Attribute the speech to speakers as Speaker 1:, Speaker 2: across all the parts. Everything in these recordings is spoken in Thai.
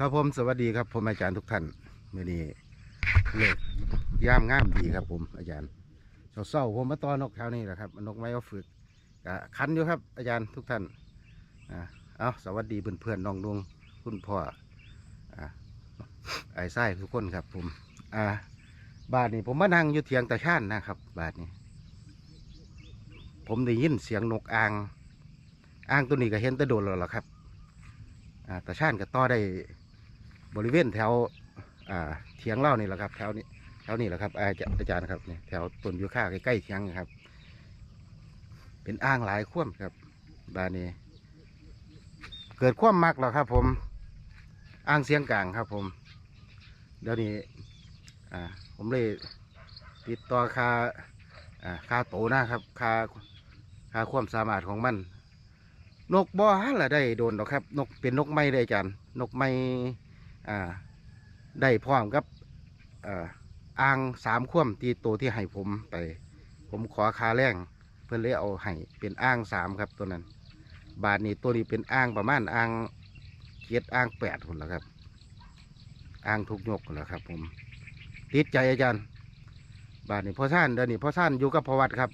Speaker 1: ครับผมสวัสดีครับผมอาจารย์ทุกท่านมื่อนี้เลิกย่ามง่ามดีครับ ผมอาจารย์เศร้าๆผมมาต้อนนกแถวนี้แหละครับนกไม้เอาฝึกกะคันอยู่ครับ อาจารย์ทุกท่านอ่าเอาสวัสดีเพื่อนๆน้องดวงคุณพ่ออ่าไอ้ไส้ทุกคนครับ ผมอ่าบาทนี้ผมมานั่งอยู่เถียงตาชานนะครับ บาทนี้ ผมได้ยินเสียงนกอ่างอ่างตัวนี้ก็เห็นตะโดนแล้วล่ะครับอ่าตาชานก็ต่อได้ บริเวณแถวเถียงเล่านี่แหละครับแถวนี้แถวนี้แหละครับอาจารย์ครับเนี่ยแถวต้นยูคาใกล้ๆเถียงครับ เป็นอ่างหลายขั้วครับบานนี้ เกิดความมักแล้วครับ ผมอ่างเสียงกลางครับ ผมเดี๋ยวนี้ผมเลยติดต่อค่าค่าโตนะครับค่าค่าความสามารถของมัน นกบ่ฮะละได้โดนหรอครับ นกเป็นนกไม้ได้อาจารย์นกไม้ อ่าได้พร้อมกับอ่างสามข่วมตีโตวที่ให้ผมไป ผมขอคาแรงเพื่อนเลยเอาให้เป็นอ่างสามครับตัวนั้น บาทนี้ตัวนี้เป็นอ่างประมาณอ่างเจ็ดอ่างแปดคนละครับอ่างทุกยกคนละครับ ผม ติดใจอาจารย์ บาทนี้พ่อท่านเดี๋ยวนี้พ่อท่านอยู่กับพวัดครับ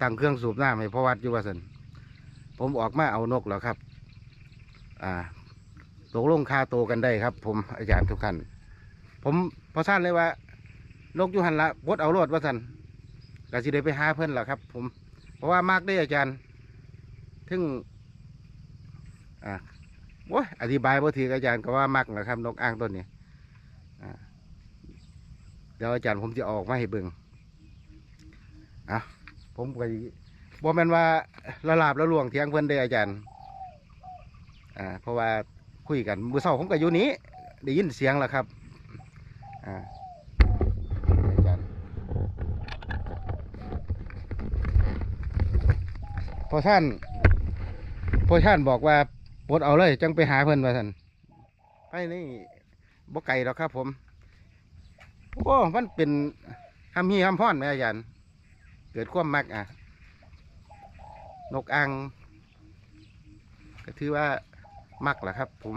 Speaker 1: ตั้งเครื่องสูบน้ำให้พอวัดอยู่ว่าสันผมออกมาเอานกแล้วครับ อ่า ตกลงคาโตกันได้ครับ ผมอาจารย์ทุกท่านผมพอสั้นเลยว่า นกยูหันละบดเอารถว่าสันก็สิได้ไปหาเพื่อนละครับ ผมเพราะว่ามากได้อาจารย์ถึงอ่าโอ้ยอธิบายบ่ถืออาจารย์ก็ว่ามักนะครับ นกอ้างต้นนี้อ่าเดี๋ยวอาจารย์ผมจะออกมาให้เบิ่งอะผมก็บ่แม่นว่าละลาบละลวงเถียงเพิ่อนเด้อาจารย์อ่าเพราะว่า คุยกันมือเช้าผมก็อยู่นี้ได้ยินเสียงแล้วครับอ่าพอท่านพอท่านบอกว่าปลดเอาเลย จังไปหาเพิ่นว่าท่านไปนี่บ่ไกลหรอกครับ ผมโอ้มันเป็นคำฮีคำพ่อนไหมอาจารย์เกิดความมักอะ นกอ่างก็ถือว่า มักแหละครับ ผม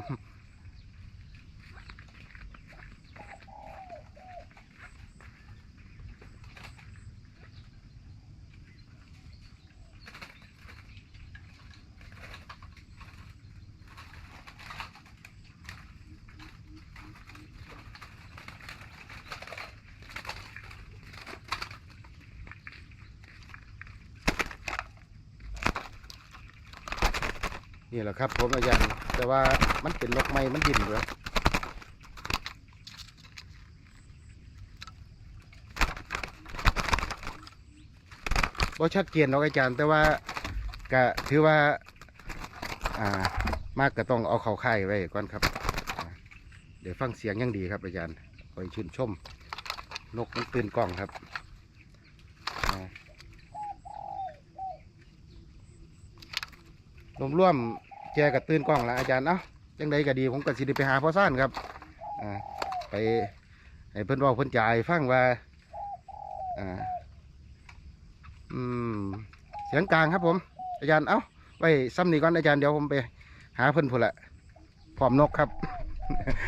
Speaker 1: นี่แหละครับผมอาจารย์แต่ว่ามันเป็นนกไม้มันดินเลยบ่ชัดเจนหรอกอาจารย์ แต่ว่าก็ถือว่า อ่ามากก็ต้องเอาเขาค่ายไว้ก่อนครับ เดี๋ยวฟังเสียงยังดีครับอาจารย์คอยชื่นชม นกมันตื่นกล้องครับอ่า ร วมร่วมแกกับตื่นกล้องละอาจารย์เนาะจังใดก็ดีผมก็สิได้ไปหาพ่อซ่านครับอ่าไปให้เพิ่นบอกเพิ่นจ่ายฟังว่าอ่าอืมเสียงกลางครับผม อาจารย์เอ้าไว้ซ้ำนี้ก่อนอาจารย์เดี๋ยวผมไป หาเพิ่นพุ่นละพร้อมนกครับ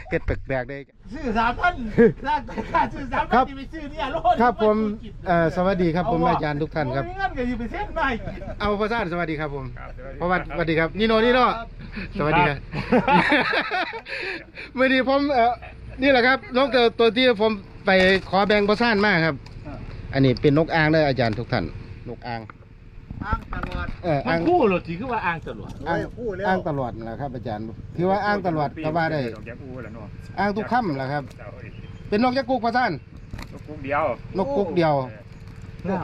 Speaker 1: เฮ็ดแปลกๆได้
Speaker 2: ซื้อสามพันร้านค่าซื้อสาม
Speaker 1: ครั
Speaker 2: พั
Speaker 1: บ
Speaker 2: นที่ไปซื้อเนี่ยโลด
Speaker 1: ครับผมเอ่อสวัสดีครับผมอาจารย์ทุกท่านครับ
Speaker 2: มีเงินก็อยู่ไปเส้นไป
Speaker 1: เอาพ่อซ่านสวัสดีครับผมเพราะว่าสวัสดีครับนี่โนนี่โนสวัสดีครับมื่อนี้ผมเอ่อนี่แหละครับนกตัวตัวที่ผมไปขอแบ่งประสานมากครับ อันนี้เป็นนกอ่างเลยอาจารย์ทุกท่าน นกอ่าง
Speaker 3: อ้างตลอด
Speaker 1: เออ
Speaker 2: มั
Speaker 1: อ่านง
Speaker 2: คู่หรอทีคือว่าอ้างตลอด
Speaker 1: อ่าง
Speaker 3: พูดแล้ว
Speaker 1: อ่างตลอดนะครับ อาจารย์ถือว่าอ่างตลอดก็ว่าได้
Speaker 4: ดอกแก้อูแล้วเนาะ
Speaker 1: อ่างทุกค่ำแหละครับ
Speaker 4: เจ้าเอ้ย
Speaker 1: เป็นนกยักษ์กุกประสาน
Speaker 4: ลูกกุ๊กเดียวน
Speaker 1: กกุกเดียว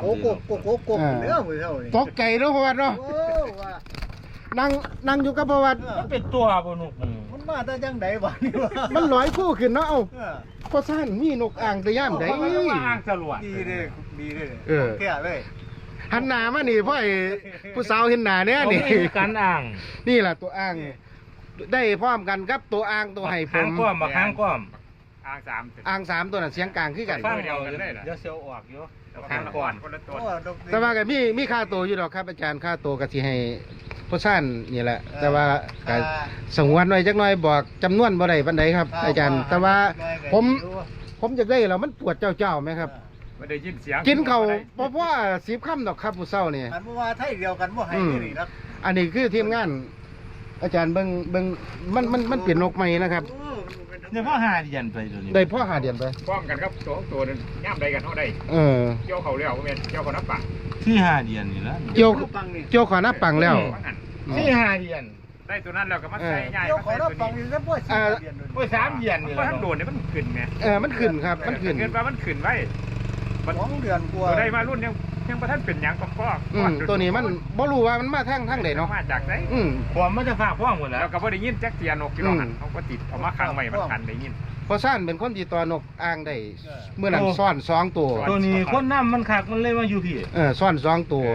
Speaker 3: โอ้โกโกโกโกเรื่องมือเท่านี้
Speaker 1: ตกไก่เนาะเพราะว่าเนาะ
Speaker 3: โอ้ว่า
Speaker 1: นั่งนั่งอยู่กับประวัติ
Speaker 2: มันเป็นตัวบนกมัน
Speaker 3: มันมาแต่จังไดวะนี่วะ
Speaker 1: มันลอยคู่ขึ้นเนาะเอ้า
Speaker 3: เออ
Speaker 1: ประสานมีนกอ่างแต่ย่ามใด
Speaker 2: มันก็ว่าอ้างตลอด
Speaker 3: ดีเลยดีเลย
Speaker 1: เออ
Speaker 3: แค่เลย
Speaker 1: หันหน้ามานี่พ่อไอ้ผู้สาวเห็นหน้าเนี่ยนี่
Speaker 2: เขามีการอ้าง
Speaker 1: นี่แหละตัวอ่าง ได้พร้อมกันครับตัวอ่างตัวไห้ผ
Speaker 2: ค้าง
Speaker 1: ม
Speaker 2: ก้อมมาค้างก้อม
Speaker 4: อ่างสาม
Speaker 1: อ่างสามตัวน่ะเสียงกลางคือกัน
Speaker 2: ฟังเอาเดี๋ยวเสียวออกอยู่
Speaker 4: ข้างก่อนคนละตัว
Speaker 3: โอ้ดอก
Speaker 1: แต่ว่าก็มีมีค่าตัวอยู่ดอกครับอาจารย์ค่าตัวก็สิให้พ่อซ่านนี่แหละ แต่ว่าก็
Speaker 3: อ่า
Speaker 1: สงวนไว้จักหน่อยบอกจำนวนบ่ได้ปานใดครับ อาจารย์ แต่ว่าผมผมอยากได้แล้วมันปวดเจ้าๆไหมครับ
Speaker 4: ไม่ได้ยินเสียง
Speaker 1: กินเขาวบ่พอสิบคำดอกครับผู้เฒ่านี่
Speaker 3: อันว่าไทยเดียวกันบ่ให้
Speaker 1: อืม
Speaker 3: นี่ครับ
Speaker 1: อันนี้คือทีมงาน อาจารย์เบิ่งเบิ่งมันมันมันเปลี่ยนนกใหม่นะครับ
Speaker 3: โอ้มันเป็น
Speaker 2: เนี่ยพ่อหาเดียนไปตัวนี้
Speaker 1: ได้พ่อหาเดือนไป
Speaker 4: ป้องกันครับตัวของตัวนึงย่ามใดกันเท่าใด
Speaker 1: เออ
Speaker 4: เกี่ยวเขาแล้วก็แม่นเกี่ยวเขานับปาก
Speaker 2: ที่หาเดียนนี่ละ
Speaker 1: เกี่ยว
Speaker 3: ปังนี่
Speaker 1: เกี่ยวขอหน้าปังแล้ว
Speaker 4: ว่างั้น
Speaker 2: ที่หาเดียน
Speaker 4: ได้ตัวนั้นแล้วก็มาใส่ง่าย
Speaker 3: เดี๋ยว
Speaker 4: มา
Speaker 3: ขอ
Speaker 4: ใส่
Speaker 3: รับ
Speaker 4: ตัว
Speaker 3: ปัง
Speaker 4: นี้
Speaker 3: นี่แล้วบ่สิ
Speaker 1: อ่า
Speaker 3: เรียนด้วย
Speaker 2: โอ้ยสามเดียนนี่
Speaker 4: เพราะ
Speaker 2: ละ
Speaker 4: ท่านโดนเนี่ยมันขึ้นไง
Speaker 1: เออมันขึ้นครับ มันขึ้น
Speaker 4: เกินว่ามันขึ้นไว้ มัน
Speaker 3: สองเดือนกว่า
Speaker 4: ตัวได้มารุ่นยังยังประท่านเป็นหยังก็พ่อ
Speaker 1: อืมตัวนี้มันบ่รู้ว่ามันมาทางทางใดเนาะ
Speaker 4: มาจากไหน
Speaker 1: อืม
Speaker 2: ความมันจะฝากพ่วงหมดแล้
Speaker 4: แล้ววก็บ่ได้ยินแจ็คเตียนกที่เราหัน
Speaker 1: อืม
Speaker 4: เขาก็ติดเอามาขังไว้มันขันได้ยิน
Speaker 1: พอซ่านเป็นคนที่ตัวนกอ่างได้เมื่อนั้นซ่อนสองตัว
Speaker 2: ตัวนี้คนน้ำมันขักมันเลยมาอยู่พี่
Speaker 1: เออซ่อนสองตัว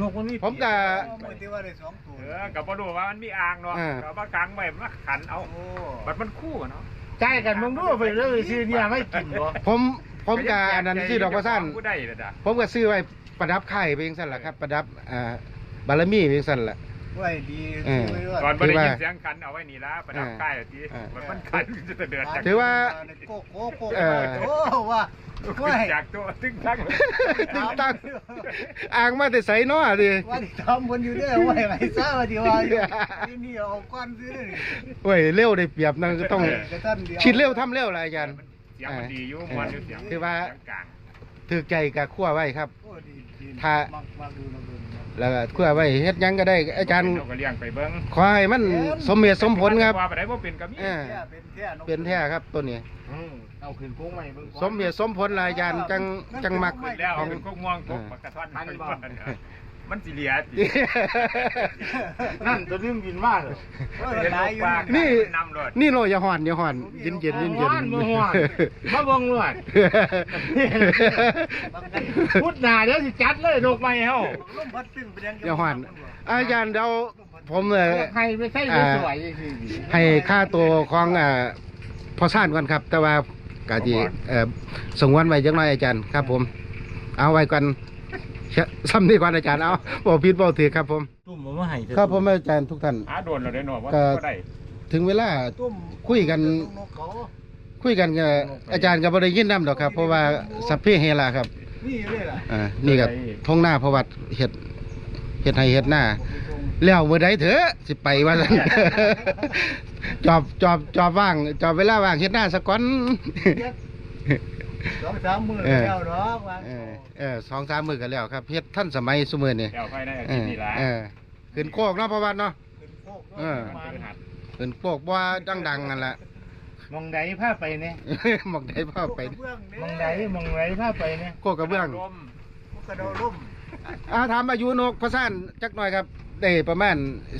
Speaker 2: นกมันมี
Speaker 1: ผมก็
Speaker 3: เอามือที่ว่าได้สองตัว
Speaker 4: เออก็บ่รู้ว่ามันมีอ่างเนาะ
Speaker 1: อ่า
Speaker 4: ก็มากางไว้มาขันเอา
Speaker 3: โอ้
Speaker 4: บัดมันคู่อะเนาะ
Speaker 2: ใจกันมึงดูไปเลยซื้อเนี่ยไม่กินบ่
Speaker 1: ผม ผมก็อันนั้นซื้อดอกพอซ่าน
Speaker 4: ผู้ได้เลยจ้ะ
Speaker 1: ผมก็ซื้อไว้ประดับไข่ไปเองสั่นแหละครับ ประดับอ่าบารมีไปเองสั่นแหละ
Speaker 3: ไว้ดี
Speaker 1: เออ
Speaker 3: ซื้ไว้ด้วย
Speaker 4: ก่อนบ่ได้ยิน
Speaker 1: ถือว่า
Speaker 4: เสียงขันเอาไว้นี่ละประดับ
Speaker 1: อ่า
Speaker 4: ค่ายที
Speaker 1: อ่า
Speaker 4: มันมันขันจะเดือดจาก
Speaker 1: ถือว่า
Speaker 3: โกโก้โก้
Speaker 1: เออ
Speaker 3: โอ้ว่า
Speaker 4: ขึ้นจากตัวตึ้งทั้ง
Speaker 1: ตึงตังอ่างมาแต่ใสเนาะดิ
Speaker 3: ว่าที่ทำคนอยู่เด้อไว้ไว้ซะว่าที่ว่าอยู่ที่นี่เอาก้อนซื้อนี่
Speaker 1: โอ้ยเร็วได้เปรียบนั่นก็ต้อง
Speaker 3: กระท่านเดียว
Speaker 1: ชิดเร็วทำเร็วล่ะอาจารย์
Speaker 4: เสียงมันดีอยู่มวนอยู่เสียง
Speaker 1: คือว่า
Speaker 4: เสียงกลาง
Speaker 1: ถือใจกับขั้วไว้ครับ
Speaker 3: โอ้ดีดี
Speaker 1: ถ้า
Speaker 3: มักมักดูนะดูนะ
Speaker 1: แล้วก็ขั้วไว้เฮ็ดหยังก็ได้อาจารย์
Speaker 4: เก็เลี้ยงไปเบิ่ง
Speaker 1: ขอให้มันสมเหตุสมผลครับ
Speaker 4: ว่าไปได้บ่เป็นก็มี
Speaker 1: เออ
Speaker 3: แท้เป็นแท้นก
Speaker 1: เป็นแท้ครับตัวนี้
Speaker 2: เอาขึ้นโค้งใหม่เบิ่ง
Speaker 1: สมเหตุสมผลล่ะอาจารย์จังจังมัก
Speaker 4: ขึ้นแล้ว
Speaker 1: ของ
Speaker 4: เป็นกกม่วงกกกระท่อนมัน มันสิเหลียสิ
Speaker 2: นั่นตัวนึงบินมาเลย
Speaker 3: เออหลายอยู่
Speaker 1: นี่
Speaker 4: นำรถ
Speaker 1: นี่โลอย่าห่อนอย่าห่อนเย็นเย็นเย็นเย็น
Speaker 2: ฮ้อนบ่ฮ้อนมาเบิ่งลวดพุดหน้าเดี๋ยวสิจัดเลยนกใหม่เฮา
Speaker 3: ลมพัดตึ้งไปยัง
Speaker 1: อย่าห่อนอาจารย์เดี๋ยวผมเออ
Speaker 2: ให้ไปใส่สวยๆจังซี่
Speaker 1: ให้ค่าตัวของอ่าพอซ่านก่อนครับ แต่ว่ากะจีเอ่อสงวนไว้จังน้อยอาจารย์ครับผม เอาไว้ก่อนเช ซ้ำนี่ก่อนอาจารย์เอาบอกผิดบอกถือครับผม
Speaker 2: ตุ่มมาให้
Speaker 1: ครับผมอาจารย์ทุกท่าน
Speaker 4: หาโดนเราได้หน่อยว่า
Speaker 1: ก็
Speaker 4: ก็ได้
Speaker 1: ถึงเวลา
Speaker 3: ตุ้ม
Speaker 1: คุยกัน
Speaker 3: นกเขา
Speaker 1: คุยกันกับอาจารย์ก็บ่ได้ยินนำดอกครับ เพราะว่าสัพเพเฮลาครับ
Speaker 3: นี่เลยล่ะ
Speaker 1: อ่านี่กับทงหน้าประวัติเฮ็ดเฮ็ดให้เฮ็ดหน้าแล้วเมื่อใดเถอะสิไปว่าซั่นจอบจอบจอบว่าง จอบเวลาว่างเฮ็ดหน้าสักก่อน
Speaker 3: สองสามมือ
Speaker 1: เออ
Speaker 3: แล้วเนาะวาง
Speaker 1: เออเออสองสามมือกันแล้วครับเฮ็ดท่านสมัยสมือนี่
Speaker 4: แล้วค่อยได้
Speaker 1: เอ
Speaker 4: กิน
Speaker 1: อ
Speaker 4: นี่ละ
Speaker 1: เออขึ้นโคกเนาะประวัติเนาะ
Speaker 3: ขึ้นโคก
Speaker 1: เออ
Speaker 3: ประมาณ
Speaker 1: ขึ้นโคกบ่ดังๆนั่นแหละ
Speaker 2: มองใดพาไปเนี่ย
Speaker 1: หมองได้พ่อไป
Speaker 3: เบื้องนี่
Speaker 2: มองใดมองใดพาไปเนี่ย
Speaker 1: โคกกระเบื้อง
Speaker 4: ลม
Speaker 3: กระโดดล่ม
Speaker 1: อ่าถามอายุนกพระซ่านจักหน่อยครับได้ประมาณ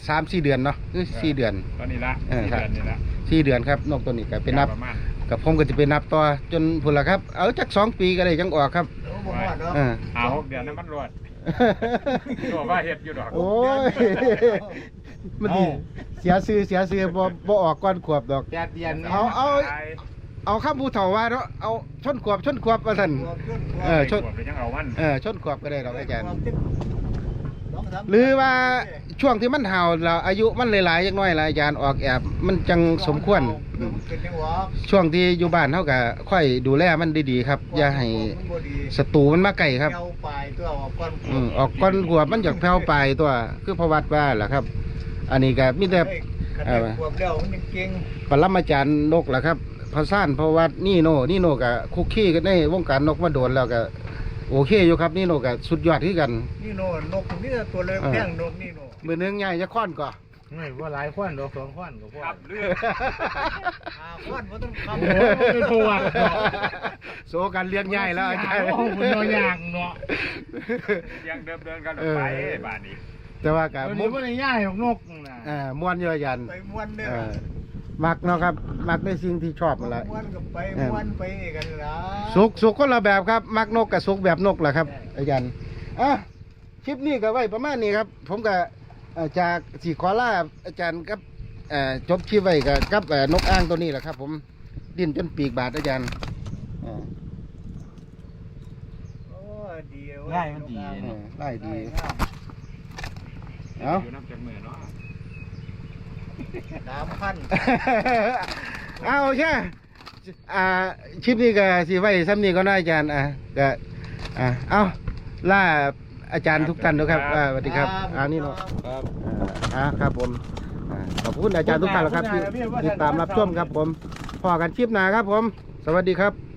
Speaker 1: สามสี่เดือนเนาะหรือสี่เดือน
Speaker 4: ตอนนี้ละ
Speaker 1: เออ
Speaker 4: สี่
Speaker 1: ครับ
Speaker 4: เดือนนี่ละ
Speaker 1: สี่เดือนครับนกตัวนี้ก็ไปนับ
Speaker 4: ประมาณ
Speaker 1: กับผมก็จะไปนับต่อจนพุ่นละครับ เอาจักสองปีก็ได้จังออกครับ
Speaker 3: โอ้บ่ฮอดเนาะ
Speaker 1: อ่า
Speaker 4: หาหกเดือนนั้นมันรวดตัวว่าเฮ็ดอยู่ดอก
Speaker 1: โอ้ยมันดีเสียซื้อเสียซื้อบ่บ่ออกก่อนขวบดอก
Speaker 2: แปดเดือน
Speaker 1: เอาเอาเอาคำผู้เฒ่าว่าเนาะเอาชนขวบชนขวบว่าซั่น เออชด
Speaker 4: ไปยังเอาวัน
Speaker 1: เออชนขวบก็ได้ดอกอาจารย์
Speaker 3: สองสม
Speaker 1: หรือว่าช่วงที่มันเห่าเราอายุมันหลายๆจักหน้อยละอาจารย์ออกแอบ มันจังสมควรอืม
Speaker 3: เป็นจังหวะ
Speaker 1: ช่วงที่อยู่บ้านเฮาก็ค่อยดูแลมันดีๆครับ อย่าให้
Speaker 3: มันบ่ดี
Speaker 1: ศัตรูมันมาใกล้ครับ
Speaker 3: แนวปลายตัวออกก้อน
Speaker 1: อืมออกก้อนขวบมันจากแผ่วไปตัว คือพระวัดว่าแหละครับ อันนี้ก็มีแต่
Speaker 3: เออขวบแล้วมันยังเก่ง
Speaker 1: ปรมาจารย์นกแหละครับพระซ่านพระวัดนี่โนนี่โนกับคุกคีกันในวงการนกมาโดนแล้วก็ โอเคอยู่ครับนี่โนกับสุดยอดที่กัน
Speaker 3: นี่โน่นกนี่ตัวเลยแพงนกนี่โน่
Speaker 1: มือนึงใหญ่จะค้อนก่อ
Speaker 2: ไม่ว่าหลายข้อนดอกสองข้อนก็พอ
Speaker 4: ครับเรื่อง
Speaker 3: หาก้อนบ่ต้อง
Speaker 2: โอ้
Speaker 3: คำ
Speaker 2: โหเป็นพวกเนาะ
Speaker 1: โซกันเลี้ยงใหญ่แล้วอาจารย์
Speaker 2: โอ้โหมันน้อยอย่างเนาะ
Speaker 4: ยังเดิมเดินกัน
Speaker 1: เออ
Speaker 4: ไปบ้านนี้
Speaker 1: แต่ว่ากับ
Speaker 2: มัน
Speaker 1: มุ
Speaker 2: นี้
Speaker 1: ก
Speaker 2: มันย่ายของนกนะ
Speaker 1: เอ่อม้วนเยอะยัน
Speaker 3: ไปม้วนเด้
Speaker 1: เอ
Speaker 3: อ
Speaker 1: อ มักเนาะครับ มักในสิ่งที่ชอบนั่นแหละ
Speaker 3: ม้วนกับไปม้วนไปกันละ
Speaker 1: สุกสุกคนละแบบครับ มักนกกับสุกแบบนกแหละครับอาจารย์อะคลิปนี้ก็ไว้ประมาณนี้ครับ ผมก็เอ่อจากสีขอลาอาจารย์ครับเอ่อจบคลิปไว้กับกับเอ่อนกอ้างตัวนี้แหละครับ ผมดิ้นจนปีกบาดอาจารย์อ่า
Speaker 3: โอ้ดีเว้
Speaker 2: ง่ายมันดี
Speaker 1: เออได้ดี
Speaker 3: ง่าย
Speaker 1: เอา
Speaker 4: อยู่น้ำจากมือเนาะ
Speaker 3: สามพัน
Speaker 1: เอาโอเคอ่าชิปนี้ก็สิไว้ซ้ำนี้ก็น่าอาจารย์อะก็อ่าเอาล่าอาจารย์ทุกท่านด้วยครับอ่าสวัสดีครับอ่านี่เนาะ
Speaker 4: ครับ
Speaker 1: อ่าครับผมอ่าขอบคุณอาจารย์ทุกท่านแล้วครับที่ติดตามรับชมครับผมพอกันคลิปหน้าครับผม สวัสดีครับ